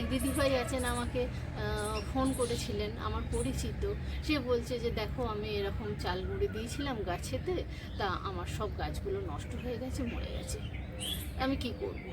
এক দিদিভাই আছেন আমাকে ফোন করেছিলেন, আমার পরিচিত। সে বলছে যে, দেখো, আমি এরকম চাল গুঁড়ে দিয়েছিলাম গাছেতে, তা আমার সব গাছগুলো নষ্ট হয়ে গেছে, মরে গেছে। আমি কি করব।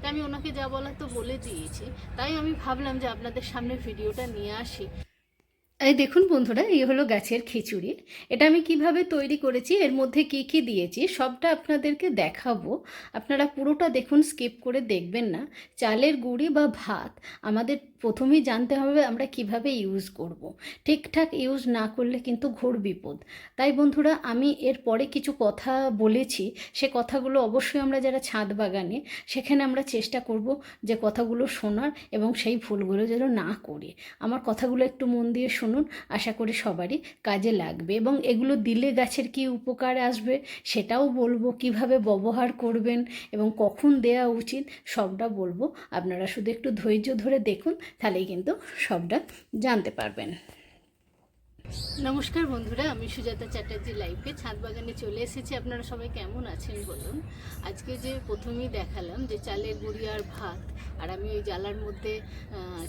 তা আমি ওনাকে যা বলার তো বলে দিয়েছি। তাই আমি ভাবলাম যে আপনাদের সামনে ভিডিওটা নিয়ে আসি। এই দেখুন বন্ধুরা, এই হলো গাছের খিচুড়ি। এটা আমি কীভাবে তৈরি করেছি, এর মধ্যে কি কি দিয়েছি, সবটা আপনাদেরকে দেখাবো। আপনারা পুরোটা দেখুন, স্কিপ করে দেখবেন না। চালের গুঁড়ি বা ভাত, আমাদের প্রথমেই জানতে হবে আমরা কীভাবে ইউজ করব। ঠিকঠাক ইউজ না করলে কিন্তু ঘোর বিপদ। তাই বন্ধুরা, আমি এর পরে কিছু কথা বলেছি। সে কথাগুলো অবশ্যই আমরা যারা ছাদ বাগানে, সেখানে আমরা চেষ্টা করব যে কথাগুলো শোনার এবং সেই ভুলগুলো যেন না করি। আমার কথাগুলো একটু মন দিয়ে শুনুন, আশা করি সবারই কাজে লাগবে। এবং এগুলো দিলে গাছের কি উপকার আসবে সেটাও বলব, কীভাবে ব্যবহার করবেন এবং কখন দেয়া উচিত সবটা বলব। আপনারা শুধু একটু ধৈর্য ধরে দেখুন, তাহলেই কিন্তু সবটা জানতে পারবেন। নমস্কার বন্ধুরা, আমি সুজাতা চ্যাটার্জি লাইফে ছাদ বাগানে চলে এসেছি। আপনারা সবাই কেমন আছেন বলুন? আজকে যে প্রথমেই দেখালাম যে চালের গুঁড়ি আর ভাত, আর আমি ওই জ্বালার মধ্যে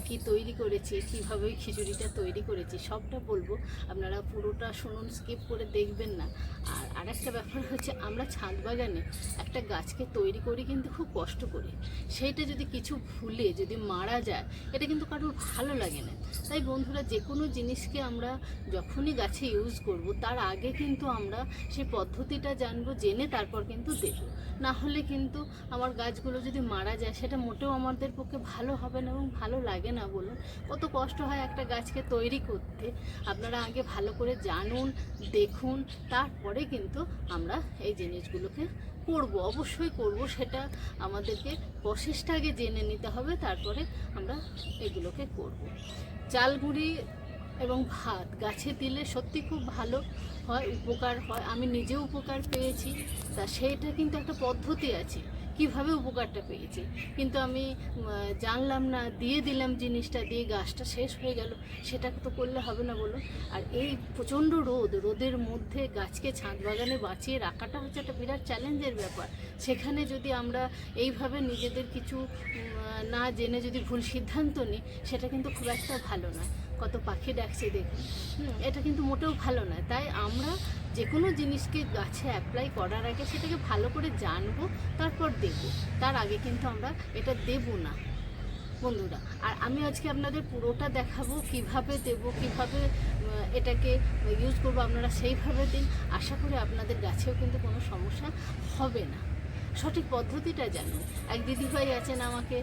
কি তৈরি করেছি, কীভাবে ওই খিচুড়িটা তৈরি করেছি, সবটা বলব। আপনারা পুরোটা শুনুন, স্কিপ করে দেখবেন না। আর আরেকটা ব্যাপার হচ্ছে আমরা ছাদ বাগানে একটা গাছকে তৈরি করি কিন্তু খুব কষ্ট করি। সেইটা যদি কিছু ভুলে, যদি মারা যায়, এটা কিন্তু কারোর ভালো লাগে না। তাই বন্ধুরা যে কোনো জিনিসকে আমরা যখনই গাছে ইউজ করব, তার আগে কিন্তু আমরা সেই পদ্ধতিটা জানব, জেনে তারপর কিন্তু দেব না হলে কিন্তু আমার গাছগুলো যদি মারা যায়, সেটা মোটেও আমাদের পক্ষে ভালো হবে না এবং ভালো লাগে না বলুন। কত কষ্ট হয় একটা গাছকে তৈরি করতে। আপনারা আগে ভালো করে জানুন, দেখুন, তারপরে কিন্তু আমরা এই জিনিসগুলোকে করব, অবশ্যই করব, সেটা আমাদেরকে প্রসেসটা আগে জেনে নিতে হবে, তারপরে আমরা এগুলোকে করব। চাল গুঁড়ি এবং ভাত, গাছে দিলে সত্যি খুব ভালো হয়, উপকার হয়। আমি নিজে উপকার পেয়েছি, তা সেইটা কিন্তু একটা পদ্ধতি আছে। কীভাবে উপকারটা পেয়েছি। কিন্তু আমি জানলাম না, দিয়ে দিলাম জিনিসটা, দিয়ে গাছটা শেষ হয়ে গেল। সেটা তো করলে হবে না বলুন। আর এই প্রচণ্ড রোদ, রোদের মধ্যে গাছকে ছাদ বাগানে বাঁচিয়ে রাখাটা হচ্ছে একটা বিরাট চ্যালেঞ্জের ব্যাপার। সেখানে যদি আমরা এইভাবে নিজেদের কিছু না জেনে যদি ভুল সিদ্ধান্ত নিই, সেটা কিন্তু খুব একটা ভালো নয় কত পাখি ডাকছে দেখুন। এটা কিন্তু মোটেও ভালো নয়। তাই আমরা যে কোনো জিনিসকে গাছে অ্যাপ্লাই করার আগে সেটাকে ভালো করে জানব, তারপর দেব তার আগে কিন্তু আমরা এটা দেব না, বন্ধুরা। আর আমি আজকে আপনাদের পুরোটা দেখাবো, কীভাবে দেব, কীভাবে এটাকে ইউজ করব আপনারা সেইভাবে দিন। আশা করি আপনাদের গাছেও কিন্তু কোনো সমস্যা হবে না। সঠিক পদ্ধতিটা জানুন। এক দিদিভাই আছেন আমাকে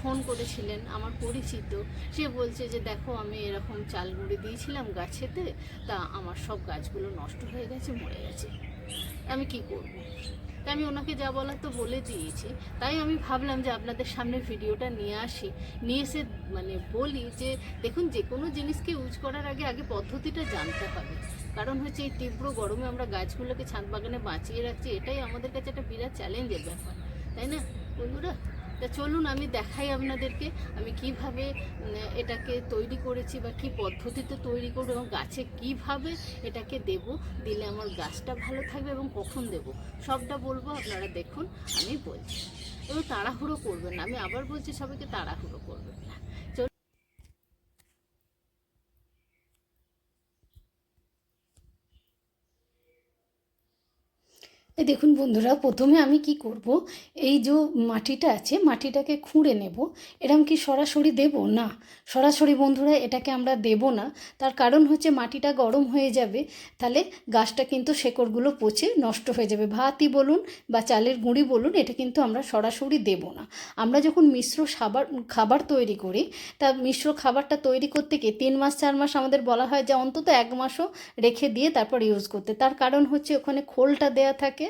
ফোন করেছিলেন, আমার পরিচিত। সে বলছে যে, দেখো, আমি এরকম চাল গুঁড়ে দিয়েছিলাম গাছেতে, তা আমার সব গাছগুলো নষ্ট হয়ে গেছে, মরে গেছে। আমি কি করব। তাই আমি ওনাকে যা বলার তো বলে দিয়েছি। তাই আমি ভাবলাম যে আপনাদের সামনে ভিডিওটা নিয়ে আসি। নিয়ে এসে মানে বলি যে, দেখুন, যে কোনো জিনিসকে ইউজ করার আগে আগে পদ্ধতিটা জানতে হবে। কারণ হচ্ছে এই তীব্র গরমে আমরা গাছগুলোকে ছাদ বাগানে বাঁচিয়ে রাখছি, এটাই আমাদের কাছে একটা বিরাট চ্যালেঞ্জের ব্যাপার। তাই না? বন্ধুরা তা চলুন, আমি দেখাই আপনাদেরকে, আমি কীভাবে এটাকে তৈরি করেছি বা কি পদ্ধতিতে তৈরি করব এবং গাছে কীভাবে এটাকে দেব, দিলে আমার গাছটা ভালো থাকবে এবং কখন দেব, সবটা বলব, আপনারা দেখুন, আমি বলছি। এবং তাড়াহুড়ো করবেন আমি আবার বলছি সবাইকে তাড়াহুড়ো করবেন না চলুন এই দেখুন বন্ধুরা, প্রথমে আমি কি করব? এই যে মাটিটা আছে, মাটিটাকে খুঁড়ে নেব। এরম কি সরাসরি দেব? না। সরাসরি বন্ধুরা, এটাকে আমরা দেব না। তার কারণ হচ্ছে মাটিটা গরম হয়ে যাবে, তাহলে গাছটা কিন্তু শেকড়গুলো পচে নষ্ট হয়ে যাবে। ভাতই বলুন বা চালের গুঁড়ি বলুন, এটা কিন্তু আমরা সরাসরি দেব না। আমরা যখন মিশ্র সাবার, খাবার তৈরি করি, তা মিশ্র খাবারটা তৈরি করতে গিয়ে তিন মাস, চার মাস আমাদের বলা হয় যে অন্তত এক মাসও রেখে দিয়ে তারপর ইউজ করতে। তার কারণ হচ্ছে ওখানে খোলটা দেয়া থাকে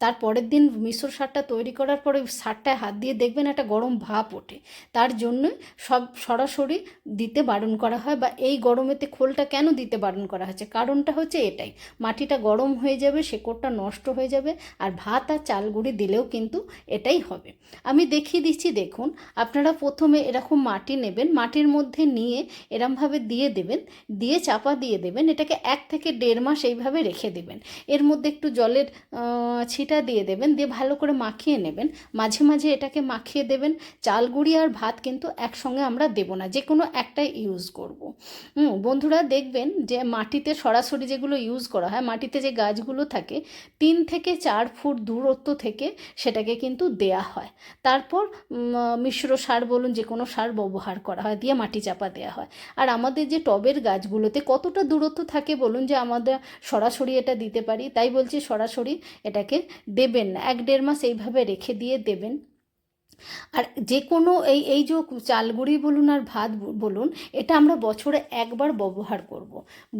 তার পরের দিন মিশ্র সারটা তৈরি করার পরে সারটায় হাত দিয়ে দেখবেন একটা গরম ভাপ ওঠে। তার জন্য সব সরাসরি দিতে বারণ করা হয় বা এই গরমেতে খোলটা কেন দিতে বারণ করা হচ্ছে কারণটা হচ্ছে এটাই। মাটিটা গরম হয়ে যাবে শেকড়টা নষ্ট হয়ে যাবে আর ভাত আর চাল গুঁড়ি দিলেও কিন্তু এটাই হবে। আমি দেখিয়ে দিচ্ছি দেখুন আপনারা প্রথমে এরকম মাটি নেবেন মাটির মধ্যে নিয়ে এরমভাবে দিয়ে দেবেন দিয়ে চাপা দিয়ে দেবেন এটাকে এক থেকে দেড় মাস এইভাবে রেখে দেবেন। এর মধ্যে একটু জলের আহ, মিষ্টিটা দিয়ে দেবেন, দিয়ে ভালো করে মাখিয়ে নেবেন। মাঝে মাঝে এটাকে মাখিয়ে দেবেন। চাল গুঁড়ি আর ভাত কিন্তু একসঙ্গে আমরা দেব না যে কোনো একটাই ইউজ করব। বন্ধুরা দেখবেন যে মাটিতে সরাসরি যেগুলো ইউজ করা হয়, মাটিতে যে গাছগুলো থাকে, তিন থেকে চার ফুট দূরত্ব থেকে সেটাকে কিন্তু দেয়া হয়। তারপর মিশ্র সার বলুন যে কোনো সার ব্যবহার করা হয়, দিয়ে মাটি চাপা দেওয়া হয়। আর আমাদের যে টবের গাছগুলোতে কতটা দূরত্ব থাকে বলুন, যে আমাদের সরাসরি এটা দিতে পারি, তাই বলছি সরাসরি এটাকে দেবেন না। এক দেড় মাস এইভাবে রেখে দিয়ে দেবেন। আর যে কোনো এই এই যে চালগুড়ি বলুন আর ভাত বলুন, এটা আমরা বছরে একবার ব্যবহার করব।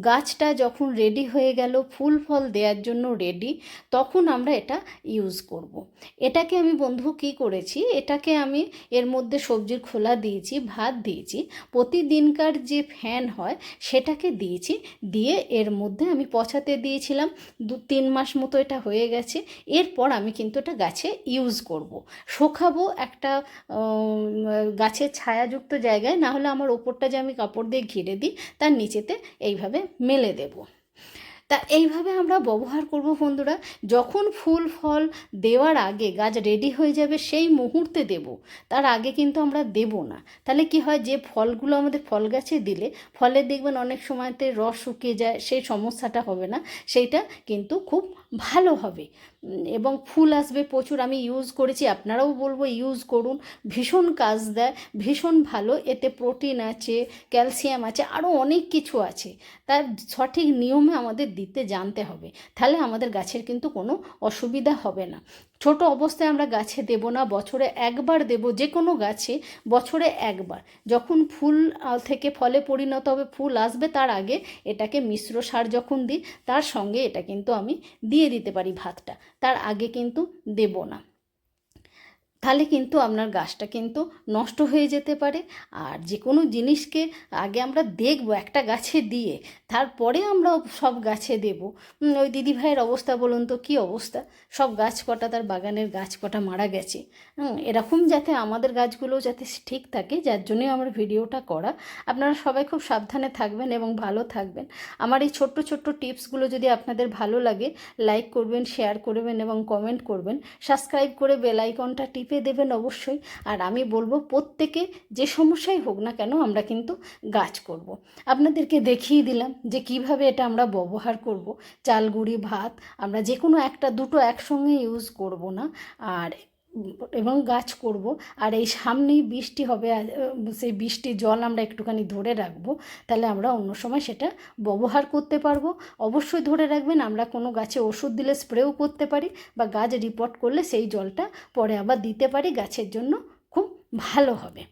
গাছটা যখন রেডি হয়ে গেল, ফুল ফল দেওয়ার জন্য রেডি তখন আমরা এটা ইউজ করব। এটাকে আমি বন্ধু কি করেছি এটাকে আমি এর মধ্যে সবজির খোলা দিয়েছি, ভাত দিয়েছি, প্রতিদিনকার যে ফ্যান হয়, সেটাকে দিয়েছি, দিয়ে এর মধ্যে আমি পচাতে দিয়েছিলাম, দু, তিন মাস মতো এটা হয়ে গেছে, এরপর আমি কিন্তু এটা গাছে ইউজ করব। শোকাবো একটা গাছের ছায়াযুক্ত জায়গায়, না হলে আমার ওপরটা যে আমি কাপড় দিয়ে ঘিরে দিই, তার নিচেতে এইভাবে মেলে দেব। তা এইভাবে আমরা ব্যবহার করব বন্ধুরা। যখন ফুল, ফল দেওয়ার আগে গাছ রেডি হয়ে যাবে সেই মুহূর্তে দেব। তার আগে কিন্তু আমরা দেব না। তাহলে কি হয়? যে ফলগুলো আমাদের ফল গাছে দিলে, ফলে দেখবেন অনেক সময়তে রস শুকিয়ে যায়, সেই সমস্যাটা হবে না। সেইটা কিন্তু খুব ভালো হবে। এবং ফুল আসবে প্রচুর। আমি ইউজ করেছি, আপনারাও বলব ইউজ করুন। ভীষণ কাজ দেয়, ভীষণ ভালো। এতে প্রোটিন আছে ক্যালসিয়াম আছে আরও অনেক কিছু আছে। তার সঠিক নিয়মে আমাদের দিতে জানতে হবে। তাহলে আমাদের গাছের কিন্তু কোনো অসুবিধা হবে না। ছোট অবস্থায় আমরা গাছে দেব না, বছরে একবার দেব যে কোনো গাছে বছরে একবার। যখন ফুল থেকে ফলে পরিণত হবে, ফুল আসবে তার আগে এটাকে মিশ্র সার যখন দিই, তার সঙ্গে এটা কিন্তু আমি দিয়ে দিতে পারি ভাতটা। তার আগে কিন্তু দেব না। তাহলে কিন্তু আপনার গাছটা কিন্তু নষ্ট হয়ে যেতে পারে। আর যে কোনো জিনিসকে আগে আমরা দেখব একটা গাছে দিয়ে, তারপরে আমরা সব গাছে দেব। ওই দিদিভাইয়ের অবস্থা বলুন তো, কী অবস্থা? সব গাছ কটা, তার বাগানের গাছ কটা মারা গেছে। এরকম যাতে আমাদের গাছগুলো যাতে ঠিক থাকে, যার জন্যই আমার ভিডিওটা করা। আপনারা সবাই খুব সাবধানে থাকবেন এবং ভালো থাকবেন। আমার এই ছোট্ট ছোট্ট টিপসগুলো যদি আপনাদের ভালো লাগে, লাইক করবেন, শেয়ার করবেন এবং কমেন্ট করবেন। সাবস্ক্রাইব করে বেল আইকনটা টিপে দেবেন অবশ্যই। আর আমি বলব, প্রত্যেকে যে সমস্যাই হোক না কেন আমরা কিন্তু গাছ করব। আপনাদেরকে দেখিয়ে দিলাম যে কীভাবে এটা আমরা ব্যবহার করব। চাল, গুঁড়ি, ভাত আমরা যে কোনো একটা, দুটো একসঙ্গে ইউজ করব না। আর এবং গাছ করব। আর এই সামনেই বৃষ্টি হবে সেই বৃষ্টির জল আমরা একটুখানি ধরে রাখব, তাহলে আমরা অন্য সময় সেটা ব্যবহার করতে পারব। অবশ্যই ধরে রাখবেন, আমরা কোনো গাছে ওষুধ দিলে স্প্রেও করতে পারি বা গাছ রিপোর্ট করলে সেই জলটা পরে আবার দিতে পারি, গাছের জন্য খুব ভালো হবে।